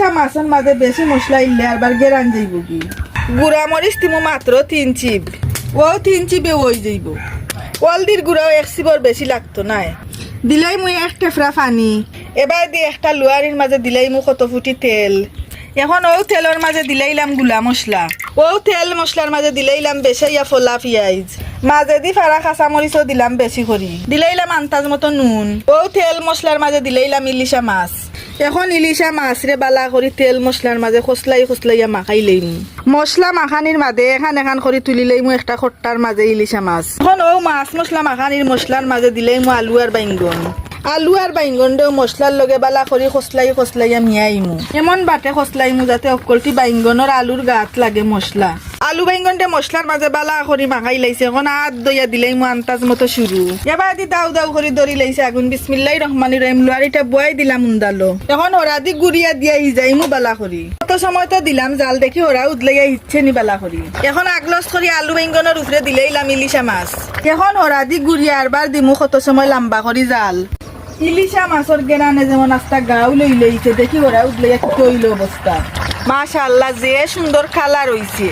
ইলিশা মাছের মাঝে বেশি মশলা ইল্লে আরবার গেরান যাইব কি? গুড়া মরিচ তিমু মাত্র তিন চিপ। ও তিন চিপে ওই যাইব। হলদির গুঁড়াও এক চিপর বেশি লাগতো নাই। দিলাই মুই এক টেফরা পানি। এবার দি একটা লুয়ারির মাঝে দিলাই মু কত ফুটি তেল। এখন ও তেলের মাঝে দিলাইলামগুলা মশলা ও তেল মশলার মাঝে দিলাইলাম বেশাইয়া ফলা পিঁয়াজ। মাঝে দি ফাড়া কাঁচা মরিচও দিলাম বেশি করি দিলাইলাম আন্তাজ মতো নুন। ও তেল মশলার মাঝে দিলাইলাম ইলিশা মাছ। এখন ইলিশা মাছ রে বালা করি তেল মশলার মাঝে খসলাই খসলাইয়া মাখাই লইম মশলা মাখানির মাঝে এখান এখান করে তুলি লইমু একটা খট্টার মাঝে ইলিশা মাছ। এখন ও মাছ মশলা মাখানির মশলার মাঝে দিলাইমু আলু আর বাইঙ্গন আলু আর বাইঙ্গন দেও মশলার লগে বালা করি খসলাই খসলাইয়া মিয়াইমু এমন বাটে খসলাইমু যাতে অকলটি বাইঙ্গনের আলুর গাত লাগে মশলা আলু বাইঙ্গন দে মশলার মাঝে বালা করি মাখাই লাইছে এখন আদ দইয়া দিলাই মু আন্তাজ মতো শুরু। এবার দি দাউ দাউ করে ধরি লাইছে আগুন। বিসমিল্লাহ রহমানি রহিম লুয়ারিটা বয়াই দিলাম উন্দালো এখন ওরা দি গুড়িয়া দিয়া যাই মু বালা করি কত সময় তো দিলাম জাল দেখি ওরা উদলাইয়া ইচ্ছে নি বালা করি এখন আগলস করি আলু বাইঙ্গনের উপরে দিলাইলাম ইলিশা মাছ। এখন ওরা দি গুড়িয়া আরবার দিমু কত সময় লম্বা করি জাল। ইলিশা মাছের গেরানে যেমন আস্তা গাও লই লইছে দেখি ওরা কি হইল অবস্থা মাশাআল্লাহ যে সুন্দর কালার হইছে